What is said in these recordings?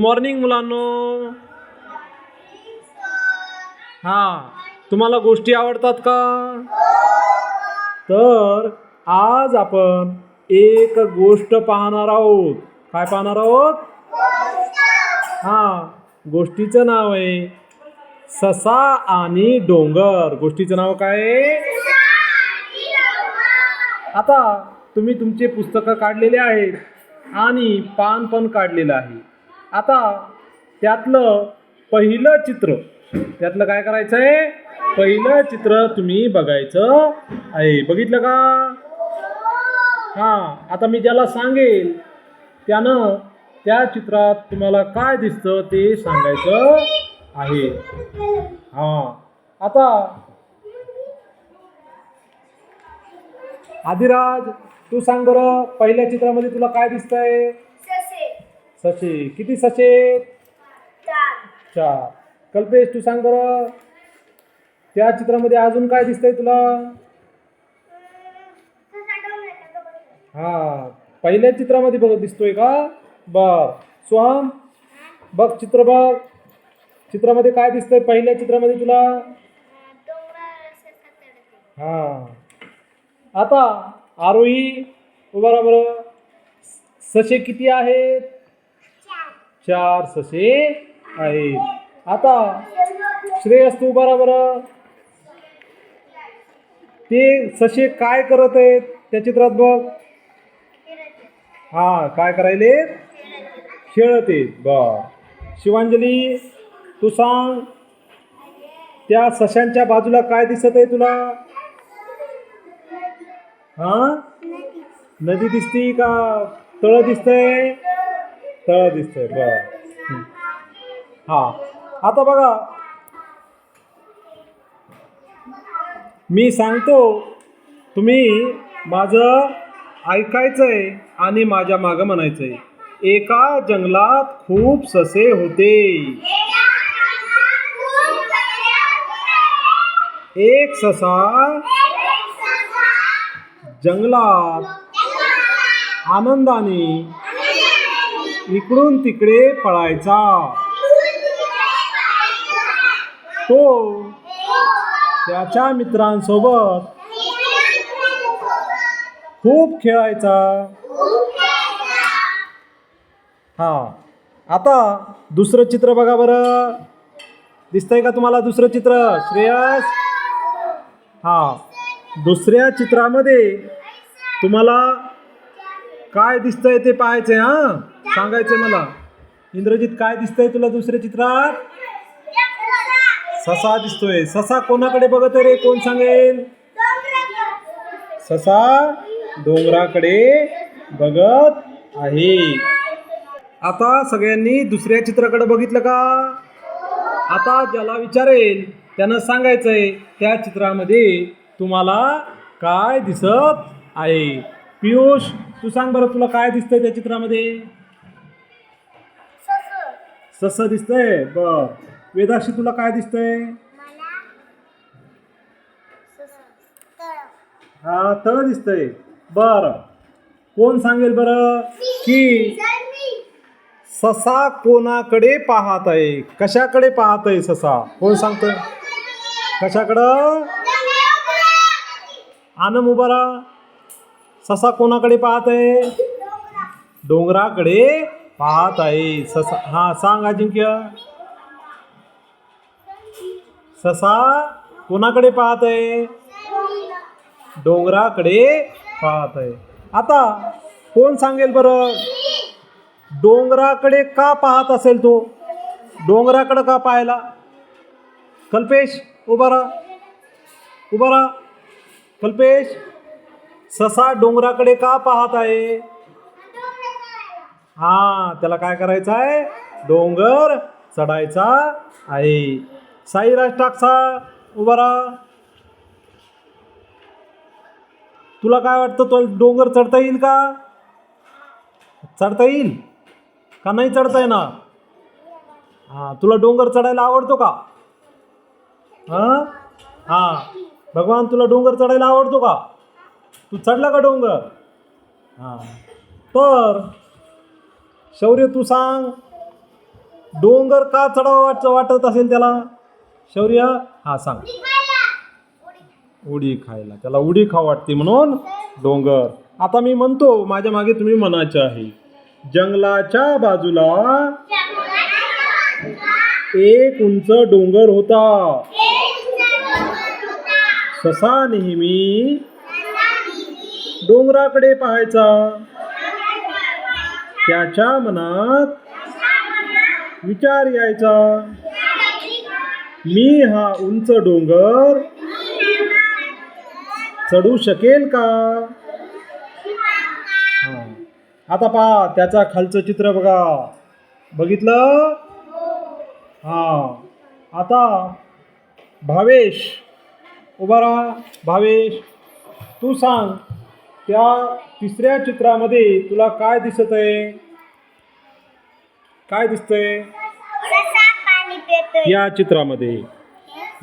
Morning मुलांनो. हा तुम्हाला गोष्टी आवडतात का? तर आज आपण एक गोष्ट पाहणार आहोत. काय पाहणार आहोत? हा गोष्टीचं नाव आहे ससा आणि डोंगर. गोष्टीचं नाव काय आहे? आता तुम्ही तुमचे पुस्तकं काढलेले आहेत आणि पान पण काढलेलं आहे. आता त्यातलं पहिलं चित्र त्यातलं काय करायचं आहे पहिलं चित्र तुम्ही बघायचं आहे. बघितलं का? हां आता मी ज्याला सांगेल त्यानं त्या चित्रात तुम्हाला काय दिसतं ते सांगायचं आहे. हां आता आदिराज तू सांग बरं पहिल्या चित्रामध्ये तुला काय दिसतंय? ससे किती ससे चार. कल्पेश तू सांग बरं. त्या चित्रामध्ये अजून काय दिसतंय तुला? हा. पहिल्या चित्रामध्ये बघ दिसतोय का? बर सोहम बघ चित्र बघ. चित्रामध्ये काय दिसतंय पहिल्या चित्रामध्ये तुला? हा. आता आरोही उभा राहा बरं. ससे किती आहेत? चार ससे आहेत. आता श्रेयस तू बरोबर ते ससे काय करत आहेत त्या चित्रात बघ. हा काय करायले? खेळत आहेत. बर. शिवांजली तू सांग त्या सशांच्या बाजूला काय दिसत आहे तुला? हा? नदी दिसती का? तळ दिसतंय? तळ दिसतंय बर. हा. आता बघा मी सांगतो तुम्ही माझं ऐकायचंय आणि माझ्या मागं म्हणायचंय. एका जंगलात खूप ससे होते. एक ससा जंगलात आनंदाने इकडून तिकडे पळायचा. तो त्याच्या मित्रांसोबत खूप खेळायचा. हा. आता दुसरं चित्र बघा बरं. दिसतंय का तुम्हाला दुसरं चित्र? श्रेयस? हा. दुसऱ्या चित्रामध्ये तुम्हाला काय दिसतंय ते पाहायचंय हा? सांगायचंय मला. इंद्रजित काय दिसतंय तुला दुसऱ्या चित्रात? ससा दिसतोय. ससा कोणाकडे बघत आहे रे? कोण सांगेल? ससा डोंगराकडे बघत आहे. आता सगळ्यांनी दुसऱ्या चित्राकडे बघितलं का? आता ज्याला विचारेल त्यानं सांगायचंय त्या चित्रामध्ये तुम्हाला काय दिसत आहे. पियुष तू सांग बरं तुला काय दिसतंय त्या चित्रामध्ये? सस दिसतंय बर. वेदाक्षी तुला काय दिसतंय? हा तळ दिसतंय. बर. कोण सांगेल बरं? की ससा कोणाकडे पाहत आहे? कशाकडे पाहत आहे ससा? कोण सांगतोय? कशाकडं? आनम उभा राहा. ससा कोणाकडे पाहत आहे? डोंगराकडे पाहत आहे. ससा हा सांग अजिंक्य ससा कोणाकडे पाहत आहे? डोंगराकडे पाहत आहे. आता कोण सांगेल बरं? डोंगराकडे का पाहत असेल तो? डोंगराकडे का पाहायला? कल्पेश उभा राहा. उभा राहा. कल्पेश ससा डोंगराकडे का पाहत आहे? हा त्याला काय करायचं आहे? डोंगर चढायचा आहे. साईराज टाकसा उभा राहा. तुला काय वाटतं तो डोंगर चढता येईल का? चढता येईल? का नाही चढता येणार? हां तुला डोंगर चढायला आवडतो का? हां? हां. भगवान तुला डोंगर चढायला आवडतो का? तू चढला का डोंगर? हां. तर शौर्य तू सांग. डोंगर का चढावा वाट वाटत असेल त्याला? शौर्य? हा सांग. उडी खायला. त्याला उडी खाऊ वाटते म्हणून डोंगर. आता मी म्हणतो माझ्या मागे तुम्ही म्हणायचे आहे. जंगलाच्या बाजूला एक उंच डोंगर होता. ससा नेहमी डोंगराकडे पाहायचा. त्याच्या मनात विचार यायचा. मी हा उंच डोंगर चढू शकेल का? हा. आता पहा त्याचा खालचं चित्र बघा. बघितलं? हा. आता भावेश उभा राहा. भावेश तू सांग. त्या तिसऱ्या चित्रामध्ये तुला काय दिसत आहे काय दिसतंय? या चित्रामध्ये.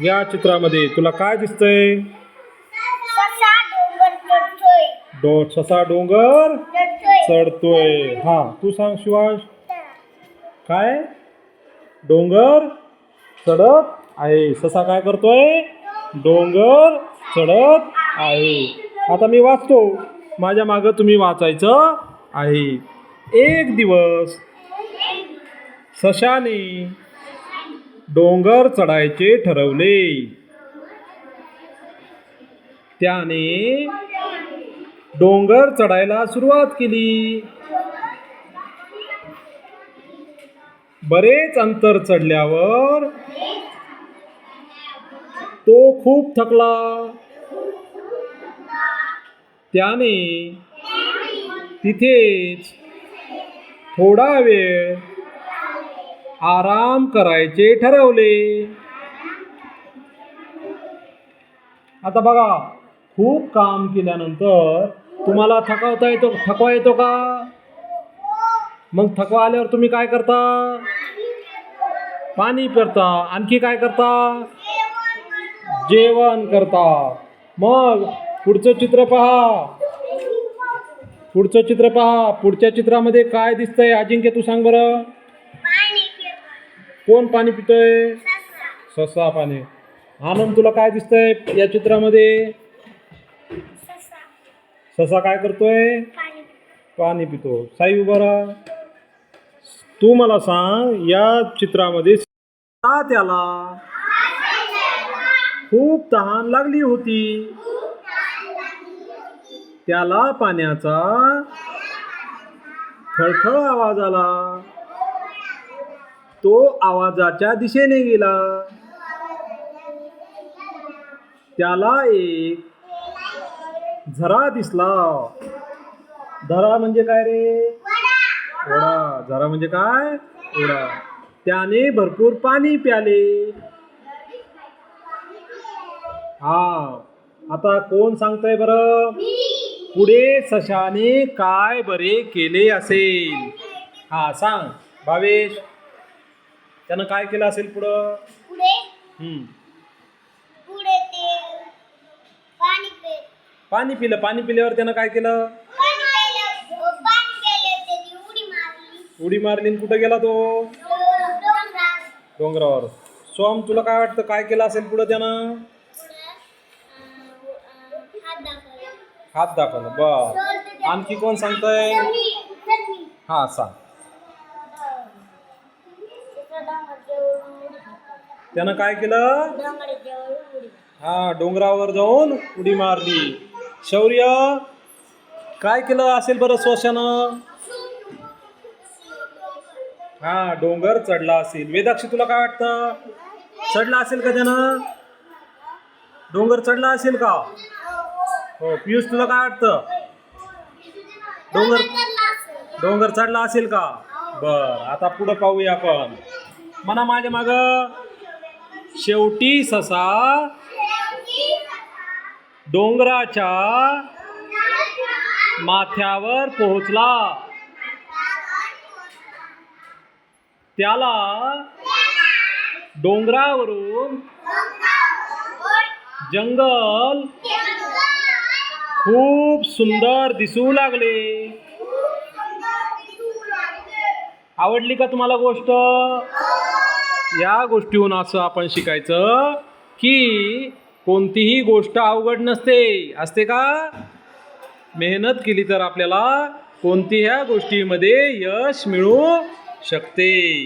या चित्रामध्ये तुला काय दिसतंय? डोंगर चढतोय डो ससा डोंगर चढतोय चढतोय. हा तू सांग शिवांश. काय? डोंगर चढत आहे. ससा काय करतोय? डोंगर चढत आहे. आता मी वाचतो. माझ्या मागं तुम्ही वाचायचं आहे. एक दिवस सशाने डोंगर चढायचे ठरवले. त्याने डोंगर चढायला सुरुवात केली. बरेच अंतर चढल्यावर तो खूप थकला. त्याने तिथेच थोडा वेळ आराम करायचे ठरवले. आता बघा खूप काम केल्यानंतर तुम्हाला थकवता येतो थकवा येतो का? मग थकवा आल्यावर तुम्ही काय करता? पाणी पिता. आणखी काय करता? जेवण करता. मग पुढचं चित्र पहा. पुढचं चित्र पहा. पुढच्या चित्रामध्ये काय दिसतंय? अजिंक्य तू सांग बरं. कोण पाणी पितोय? ससा. पाणी. आनंद तुला काय दिसतंय या चित्रामध्ये? ससा. ससा काय करतोय? पाणी पितो. साई उभा राहा. तू मला सांग या चित्रामध्ये त्याला खूप तहान लागली होती. त्याला पाण्याचा खळखळ आवाज आला. तो आवाजाच्या दिशेने गेला. त्याला एक झरा दिसला. झरा म्हणजे काय रे? ओढा. झरा म्हणजे काय? ओढा. त्याने भरपूर पाणी प्याले. हा. आता कोण सांगतय बरं? पुढे सशाने काय बरे केले असेल? हा सांग. भावेश त्यानं काय केलं असेल पुढं? हम्म. पाणी पिलं. पाणी पिल्यावर त्यानं काय केलं? त्याने उडी मारली. कुठं गेला तो? डोंगरावर. सोम तुला काय वाटतं? काय केलं असेल पुढं त्यानं? हात दाखवलं बर. आणखी कोण सांगतंय? हा सांग. त्यानं काय केलं? हा डोंगरावर जाऊन उडी मारली. शौर्य काय केलं असेल बरं श्वसनं हा डोंगर चढला असेल. वेदाक्षी तुला काय वाटतं? चढला असेल का त्यानं? डोंगर चढला असेल का? हो पियुष तुला काय वाटतं? डोंगर डोंगर चढला असेल का? बर आता पुढं पाहूया आपण. म्हणा माझ्या माग. शेवटी ससा डोंगराच्या माथ्यावर पोहोचला. त्याला डोंगरावरून जंगल खूप सुंदर दिसू लागले. आवडली का तुम्हाला गोष्ट? या गोष्टीहून असं आपण शिकायचं की कोणतीही गोष्ट अवघड नसते. असते का? मेहनत केली तर आपल्याला कोणत्या गोष्टीमध्ये यश मिळू शकते.